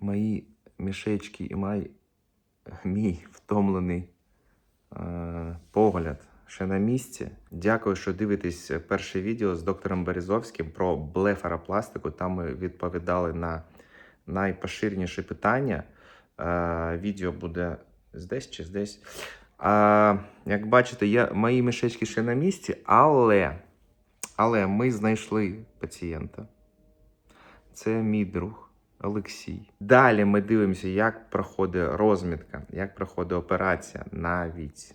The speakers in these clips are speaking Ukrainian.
мої мішечки і май, мій втомлений е, погляд ще на місці. Дякую, що дивитесь перше відео з доктором Березовським про блефаропластику. Там ми відповідали на найпоширеніші питання. Е, відео буде здесь чи здесь. А, як бачите, я, мої мішечки ще на місці, але, але ми знайшли пацієнта. Це мій друг Олексій. Далі ми дивимося, як проходить розмітка, як проходить операція на віці,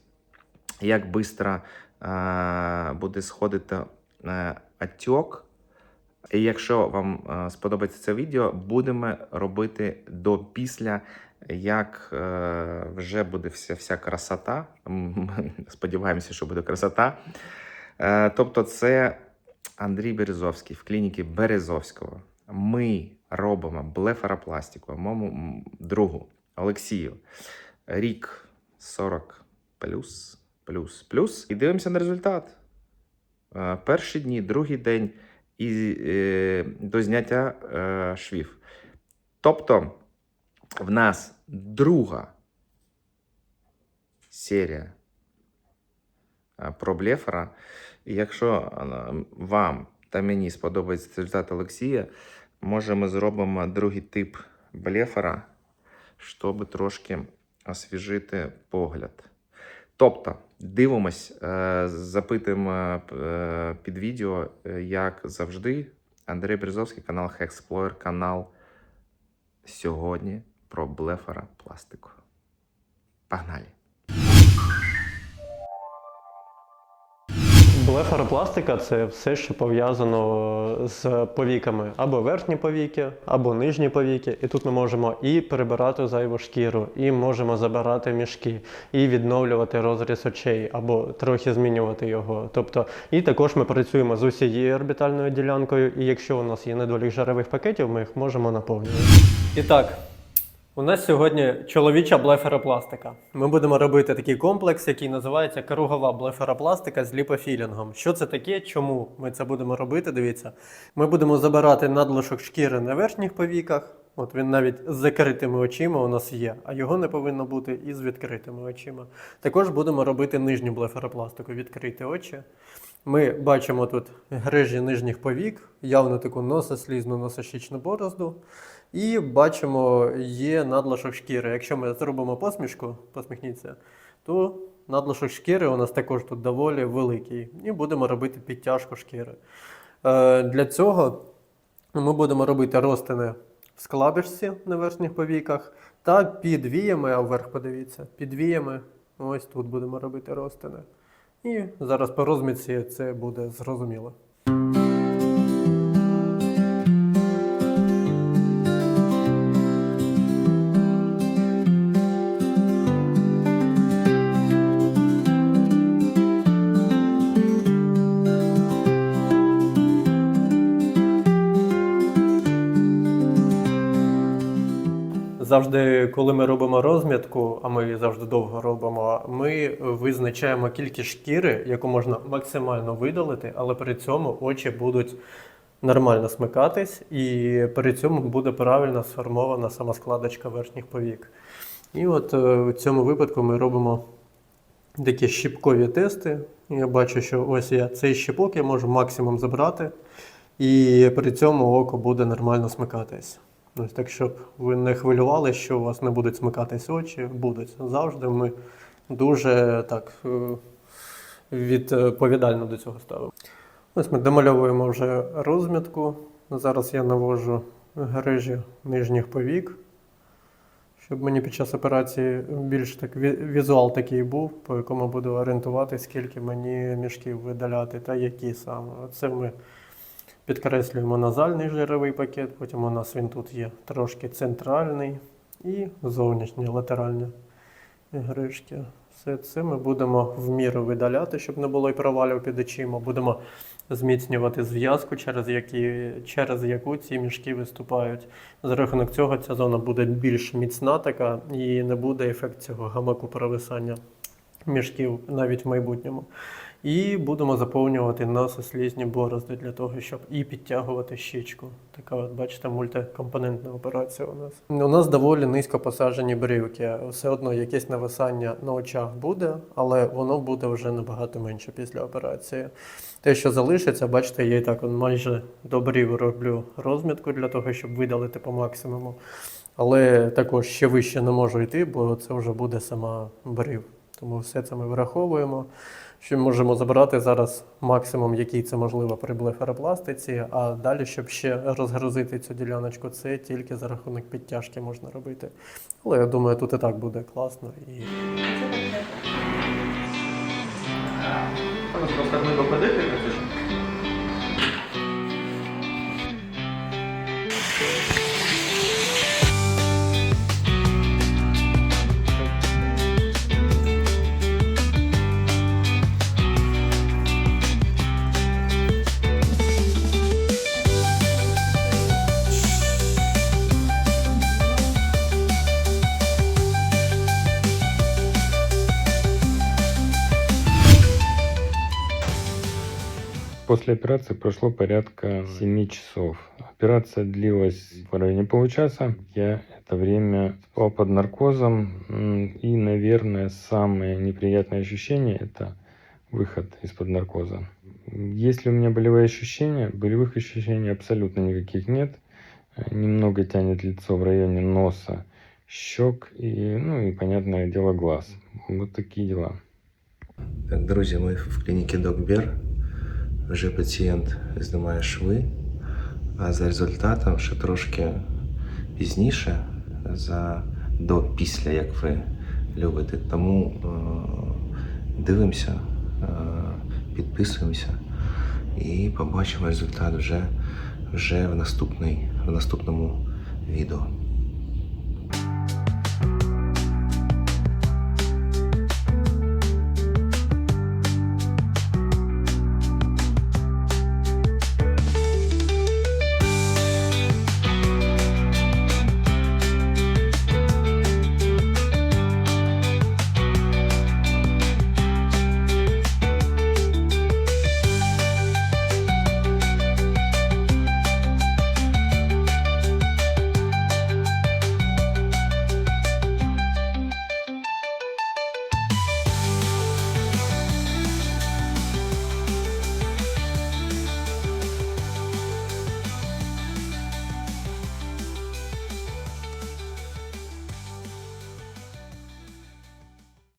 як швидко е, буде сходити е, отек. І якщо вам е, сподобається це відео, будемо робити до після, як вже буде вся, вся красота. Сподіваємося, що буде красота. Тобто, це Андрій Березовський в клініці Березовського. Ми робимо блефаропластику моєму другу Олексію. Рік 40 плюс, плюс, плюс. І дивимося на результат. Е, Перші дні, другий день і е, до зняття е, швів. Тобто, в нас друга серія е, про блефера. І якщо е, вам та мені сподобається результат Олексія, може ми зробимо другий тип блефера, щоб трошки освіжити погляд. Тобто, дивимось, е, запитуємо е, під відео, е, як завжди. Андрій Березовський, канал Hexplorer, канал сьогодні про блефера пластику. Погнали! Блефаропластика це все, що пов'язано з повіками, або верхні повіки, або нижні повіки. І тут ми можемо і прибирати зайву шкіру, і можемо забирати мішки, і відновлювати розріз очей, або трохи змінювати його. Тобто, і також ми працюємо з усією орбітальною ділянкою. І якщо у нас є недолік жирових пакетів, ми їх можемо наповнювати. І так, у нас сьогодні чоловіча блефаропластика. Ми будемо робити такий комплекс, який називається кругова блефаропластика з ліпофілінгом. Що це таке? Чому ми це будемо робити? Дивіться, ми будемо забирати надлишок шкіри на верхніх повіках. От він навіть з закритими очима у нас є, а його не повинно бути і з відкритими очима. Також будемо робити нижню блефаропластику, відкриті очі. Ми бачимо тут грижі нижніх повік, явно таку носослізну носощічну борозду. І бачимо, є надлишок шкіри. Якщо ми зробимо посмішку, посміхніться, то надлишок шкіри у нас також тут доволі великий. І будемо робити підтяжку шкіри. Е, для цього ми будемо робити розтини в складочці на верхніх повіках та під віями, а вверх подивіться, під віями. Ось тут будемо робити розтини. І зараз по розмітці це буде зрозуміло. Завжди, коли ми робимо розмітку, а ми її завжди довго робимо, ми визначаємо кількість шкіри, яку можна максимально видалити, але при цьому очі будуть нормально смикатись, і при цьому буде правильно сформована сама складочка верхніх повік. І от е, в цьому випадку ми робимо такі щіпкові тести. Я бачу, що ось я цей щіпок я можу максимум забрати, і при цьому око буде нормально смикатись. Ось так, щоб ви не хвилювали, що у вас не будуть смикатись очі, будуть. Завжди ми дуже так е, відповідально до цього ставимо. Ось ми домальовуємо вже розмітку. Зараз я навожу грижі нижніх повік, щоб мені під час операції більш так візуал такий був, по якому буду орієнтувати, скільки мені мішків видаляти та які саме. Це ми Підкреслюємо назальний жировий пакет, потім у нас він тут є трошки центральний і зовнішні латеральні гришки. Все це ми будемо в міру видаляти, щоб не було і провалів під очима. Будемо зміцнювати зв'язку, через, які, через яку ці мішки виступають. За рахунок цього ця зона буде більш міцна така і не буде ефект цього гамаку провисання мішків навіть в майбутньому. І будемо заповнювати носослізні борозди для того, щоб і підтягувати щічку. Така, от, бачите, мультикомпонентна операція у нас. У нас доволі низько посаджені брівки. Все одно якесь нависання на очах буде, але воно буде вже набагато менше після операції. Те, що залишиться, бачите, я і так майже до брів роблю розмітку для того, щоб видалити по максимуму. Але також ще вище не можу йти, бо це вже буде сама брів. Тому все це ми враховуємо. Що можемо забрати зараз максимум, який це можливо при блефаропластиці, а далі, щоб ще розгрузити цю діляночку, це тільки за рахунок підтяжки можна робити. Але я думаю, тут і так буде класно. І... Це После операции прошло порядка 7 часов. Операция длилась в районе получаса. Я это время спал под наркозом. М, И, наверное, самое неприятное ощущение – это выход из-под наркоза. Если у меня болевые ощущения, болевых ощущений абсолютно никаких нет. Э, Немного тянет лицо в районе носа, щек и, ну и, понятное дело, глаз. Вот такие дела. Так, друзі, ми в клініці Докбер. Вже пацієнт знімає шви, а за результатом ще трошки пізніше, за до після, як ви любите. Тому е, дивимося, е, підписуємося і побачимо результат вже, вже в, наступний, в наступному відео.